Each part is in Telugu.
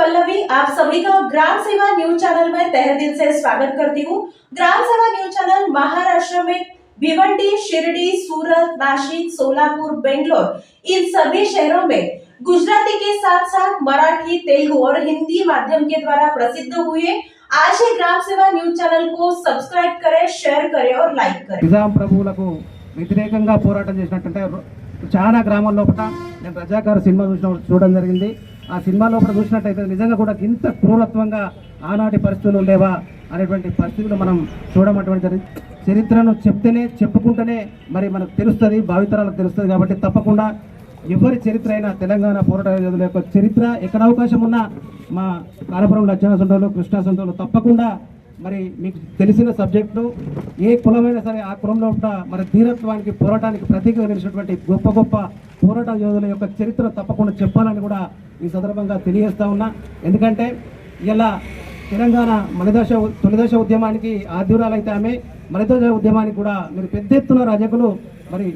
पल्लवी आप सभी का ग्राम सेवा न्यूज चैनल में तहे दिल से स्वागत करती हूँ ग्राम सेवा न्यूज चैनल महाराष्ट्र में भिवंडी शिरडी सूरत नासिक सोलापुर बेंगलोर इन सभी शहरों में गुजराती के साथ साथ मराठी तेलुगु और हिंदी माध्यम के द्वारा प्रसिद्ध हुए आज ही ग्राम सेवा न्यूज चैनल को सब्सक्राइब करें शेयर करें और लाइक करें నిజాం ప్రభువులకు వ్యతిరేకంగా పోరాటం చేసినట్టుంటే రో- చాలా గ్రామాల లోపల నేను రజాకార్ సినిమా చూసిన చూడడం జరిగింది ఆ సినిమా లోపల చూసినట్టయితే నిజంగా కూడా ఇంత క్రూరత్వంగా ఆనాటి పరిస్థితులు ఉండేవా అనేటువంటి పరిస్థితులు మనం చూడమటువంటి జరిగింది చరిత్రను చెప్తేనే చెప్పుకుంటేనే మరి మనకు తెలుస్తుంది భావితరాలకు తెలుస్తుంది కాబట్టి తప్పకుండా ఎవరి చరిత్ర అయినా తెలంగాణ పోరాట యోధుల యొక్క చరిత్ర ఎక్కడ అవకాశం ఉన్నా మా కారపురం లక్షణ సొంతలు కృష్ణా సొంతలు తప్పకుండా మరి మీకు తెలిసిన సబ్జెక్టు ఏ కులమైనా సరే ఆ కులంలో ఉన్న మరి ధీరత్వానికి పోరాటానికి ప్రతీకగా నిలిచినటువంటి గొప్ప గొప్ప పోరాట యోధుల యొక్క చరిత్ర తప్పకుండా చెప్పాలని కూడా ఈ సందర్భంగా తెలియజేస్తా ఉన్నా. ఎందుకంటే ఇలా తెలంగాణ మలిదశ తొలిదశ ఉద్యమానికి ఆధ్యురాలైతే ఆమె మలిదశ ఉద్యమానికి కూడా మీరు పెద్ద ఎత్తున రజకులు మరి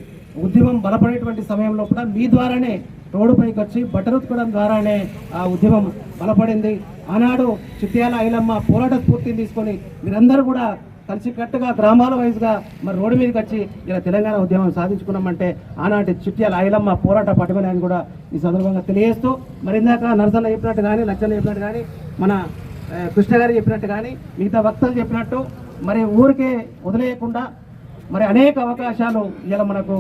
ఉద్యమం బలపడేటువంటి సమయంలో కూడా మీ ద్వారానే రోడ్డుపైకి వచ్చి బట్టరుతుకోవడం ద్వారానే ఆ ఉద్యమం బలపడింది. ఆనాడు చిట్యాల ఐలమ్మ పోరాట స్ఫూర్తిని తీసుకొని మీరందరూ కూడా కలిసికట్టుగా గ్రామాల వైజ్గా మరి రోడ్డు మీదకి వచ్చి ఇలా తెలంగాణ ఉద్యమం సాధించుకున్నామంటే ఆనాటి చిట్యాల ఐలమ్మ పోరాట పట్టుమని అని కూడా ఈ సందర్భంగా తెలియజేస్తూ మరి ఇందాక నరసన్న చెప్పినట్టు కానీ లచ్చన్న చెప్పినట్టు కానీ మన కృష్ణ గారు చెప్పినట్టు కానీ మిగతా వక్తలు చెప్పినట్టు మరి ఊరికే వదిలేయకుండా మరి అనేక అవకాశాలు ఇలా మనకు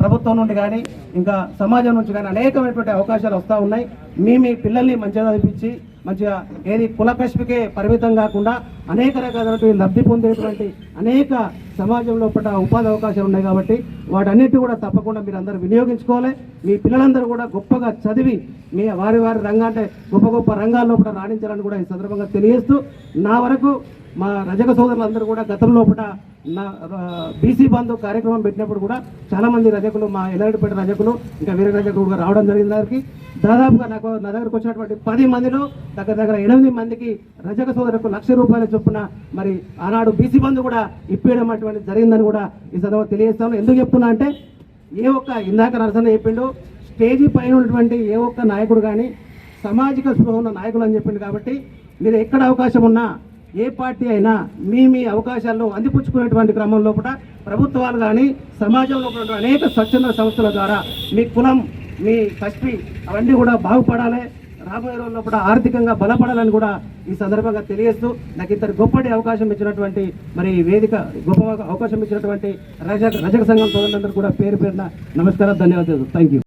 ప్రభుత్వం నుండి కానీ ఇంకా సమాజం నుంచి కానీ అనేకమైనటువంటి అవకాశాలు వస్తూ ఉన్నాయి. మీ మీ పిల్లల్ని మంచిగా చదివించి మంచిగా ఏది కుల కష్పికే పరిమితం కాకుండా అనేక రకాలైనటువంటి లబ్ధి పొందేటువంటి అనేక సమాజంలో పట్ల ఉపాధి అవకాశాలు ఉన్నాయి కాబట్టి వాటన్నిటి కూడా తప్పకుండా మీరు అందరూ వినియోగించుకోవాలి. మీ పిల్లలందరూ కూడా గొప్పగా చదివి మీ వారి వారి రంగా అంటే గొప్ప గొప్ప రంగాల్లో కూడా రాణించాలని కూడా ఈ సందర్భంగా తెలియజేస్తూ నా వరకు మా రజక సోదరులందరూ కూడా గతంలో నా బీసీ బంధు కార్యక్రమం పెట్టినప్పుడు కూడా చాలా మంది రజకులు మా ఎల్లాడిపేట రజకులు ఇంకా వేరే రజకులు కూడా రావడం జరిగింది దానికి దాదాపుగా నాకు నా దగ్గరకు వచ్చినటువంటి పది మందిలో దగ్గర దగ్గర ఎనిమిది మందికి రజక సోదరులకు లక్ష రూపాయల చొప్పున మరి ఆనాడు బీసీ బంధు కూడా ఇప్పేయడం అటువంటి జరిగిందని కూడా ఈ సందర్భంగా తెలియజేస్తాను. ఎందుకు చెప్తున్నా అంటే ఏ ఒక్క ఇందాక నరసన చెప్పిండు స్టేజీ పైన ఉన్నటువంటి ఏ ఒక్క నాయకుడు కానీ సామాజిక స్పృహ ఉన్న నాయకులు అని చెప్పిండు కాబట్టి మీరు ఎక్కడ అవకాశం ఉన్నా ఏ పార్టీ అయినా మీ మీ అవకాశాలను అందిపుచ్చుకునేటువంటి క్రమం లోపల ప్రభుత్వాలు కానీ సమాజంలో ఉన్నటువంటి అనేక స్వచ్ఛంద సంస్థల ద్వారా మీ కులం మీ కష్టి అవన్నీ కూడా బాగుపడాలి. రాబోయే రోజుల్లో కూడా ఆర్థికంగా బలపడాలని కూడా ఈ సందర్భంగా తెలియజేస్తూ నాకు ఇంత గొప్పటి అవకాశం ఇచ్చినటువంటి మరి వేదిక గొప్ప అవకాశం ఇచ్చినటువంటి రజక రజక సంఘం సోదరులందరూ కూడా పేరు పేరున నమస్కారం ధన్యవాదాలు. Thank you